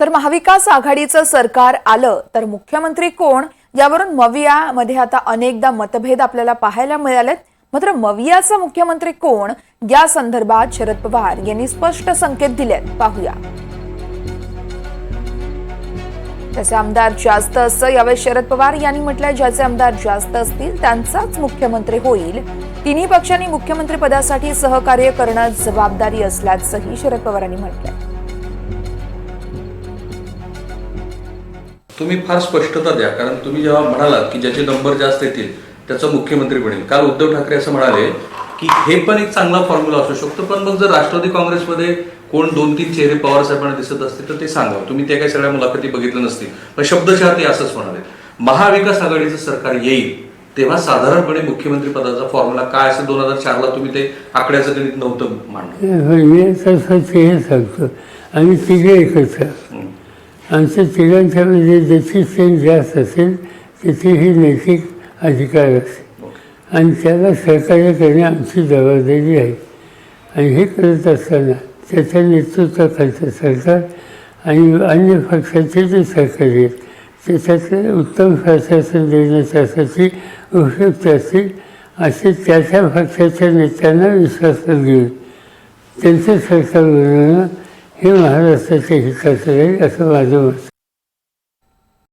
तर महाविकास आघाडीचं सरकार आलं तर मुख्यमंत्री कोण? यावरून मवियामध्ये आता अनेकदा मतभेद आपल्याला पाहायला मिळालेत. मात्र मवियाचा मुख्यमंत्री कोण? या संदर्भात शरद पवार यांनी स्पष्ट संकेत दिलेत. पाहूया. त्याचे आमदार जास्त असं यावेळी शरद पवार यांनी म्हटलंय ज्याचे आमदार जास्त असतील त्यांचाच मुख्यमंत्री होईल. तिन्ही पक्षांनी मुख्यमंत्री पदासाठी सहकार्य करणं जबाबदारी असल्याचंही शरद पवारांनी म्हटलं तुम्ही फार स्पष्टता द्या कारण तुम्ही जेव्हा म्हणालात की ज्याचे नंबर जास्त येतील त्याचा मुख्यमंत्री बनेल. काल उद्धव ठाकरे असं म्हणाले की हे पण एक चांगला फॉर्म्युला असू शकतो पण मग जर राष्ट्रवादी काँग्रेसमध्ये कोण दोन तीन चेहरे पवार साहेबांना दिसत असतील तर ते सांगा. तुम्ही त्या काही सगळ्या मुलाखती बघितल्या नसतील. पण शब्दशः ते असंच म्हणाले. महाविकास आघाडीचं सरकार येईल तेव्हा साधारणपणे मुख्यमंत्री पदाचा फॉर्म्युला काय असेल दोन हजार चारला तुम्ही ते आकड्याचं गणित नव्हतं मांडलं. मी हे सांगतो आम्ही तिघे एकत्र. हं. आमच्या तिघांच्यामध्ये ज्याची सेन जास्त असेल त्याची ही नैतिक अधिकार असेल आणि त्याला सहकार्य करणे आमची जबाबदारी आहे. आणि हे करत असताना त्याच्या नेतृत्वाखालचं सरकार आणि अन्य पक्षाचे जे सहकारी आहेत त्याच्यातले उत्तम प्रशासन देण्याच्यासाठी उपयुक्त असतील असे त्या त्या पक्षाच्या नेत्यांना विश्वासात घेऊन त्यांचं सरकार बनवणं हे महाराष्ट्राच्या हिताचं राहील असं माझं मत